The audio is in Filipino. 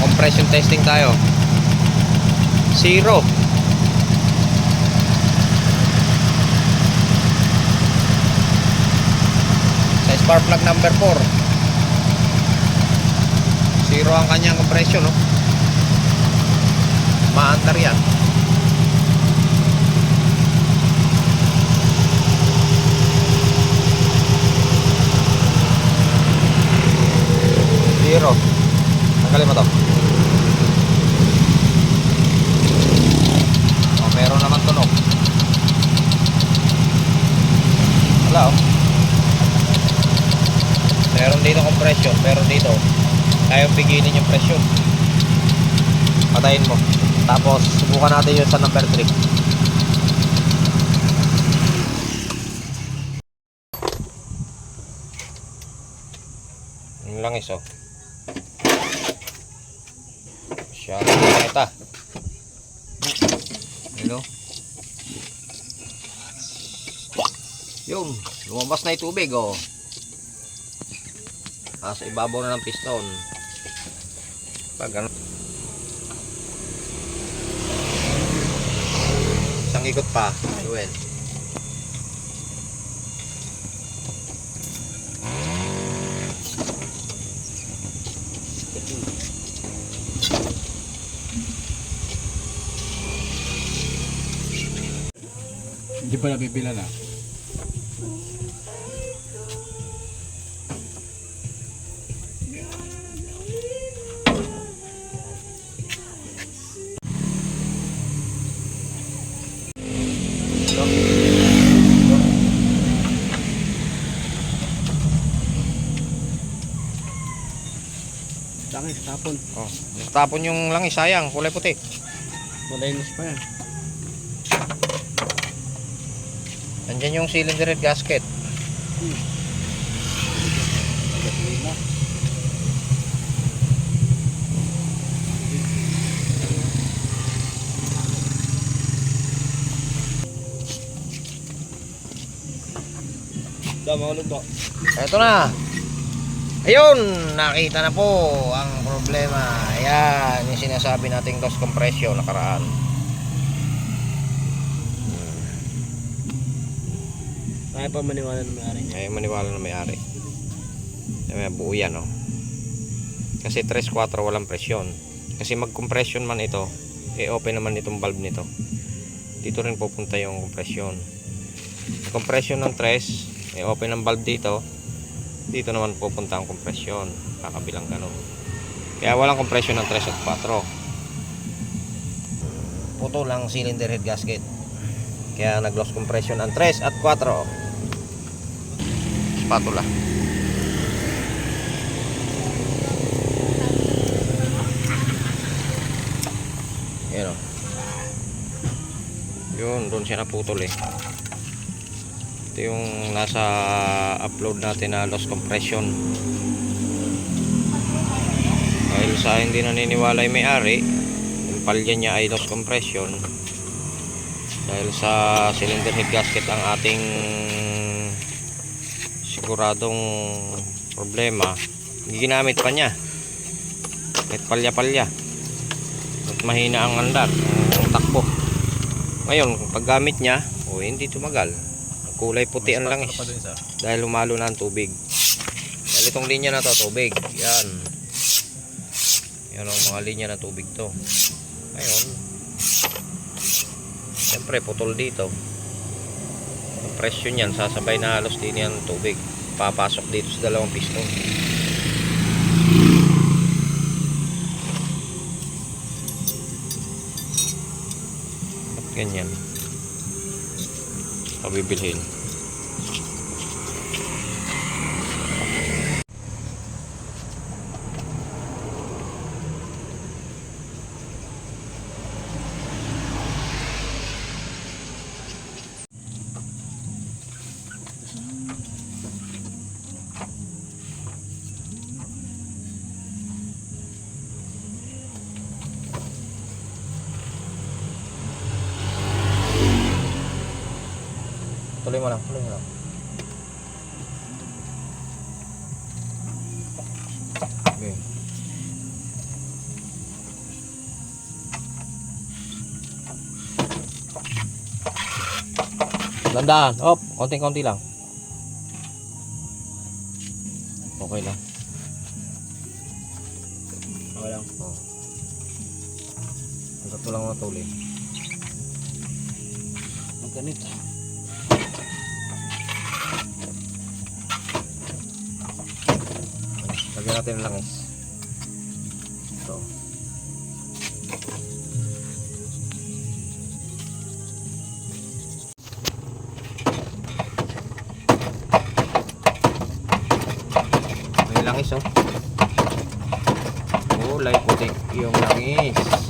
compression testing tayo. Zero. Sa spark plug number 4. Zero ang kanyang compression, no? Maandar yan. Zero. Tanggalin mo to. Oh, meron naman tunog. Wala oh. Compression, pero dito ayaw biginin yung presyon. Patayin mo. Tapos subukan natin yung sa number 3. Yun lang iso. Siya ita. Hello. Yun, lumabas na yung tubig oh. Nasa ibabaw na ng piston. Pag ano. Isang ikot pa, Joel. Hindi pa nabibila na. Dami, tapon. Oh, tapon yung langis, sayang, kulay puti. Malinis pa yan. Andyan yung cylinder head gasket. Ba? Ito na. Ayun, nakita na po ang problema. Ayan, yung sinasabi nating loss compression nakaraan. Kaya pa maniwala na may-ari. Ay maniwala na may-ari. Ay, buo yan, oh. Kasi 3-4 walang presyon. Kasi mag-compression man ito, i-open naman itong valve nito. Dito rin pupunta yung compression. Compression ng 3, i-open ang valve dito. Dito naman pupunta ang compression. Kakabilang ganun. Kaya walang compression ng 3 at 4. Puto lang cylinder head gasket. Kaya nag-loss compression ang 3 at 4 spatula. Yan o. Yun, doon siya naputol eh. Ito yung nasa upload natin na loss compression. Sa hindi naniniwala yung may-ari, yung palya niya ay loss compression. Dahil sa cylinder head gasket ang ating siguradong problema. Ginamit pa niya. Kahit palya-palya. At mahina ang andar ang takbo. Ngayon paggamit niya oh, hindi tumagal. Kulay puti ang langis. Dahil humalo na ang tubig. Dahil itong linya na to tubig. Yan yan ang mga linya na tubig to. Ngayon siyempre putol dito. Ang presyo niyan sasabay na halos din yan ng tubig. Papasok dito sa dalawang piston at ganyan. Pabibilhin tuloy mo lang, tuloy mo lang. Landaan. Op, konting-konti lang. Okay lang. Okay lang. Oh. Hanggat mo lang matuloy. Ang ganito. Lagyan natin ng langis. Ito. May langis oh. Kulay putik yung langis.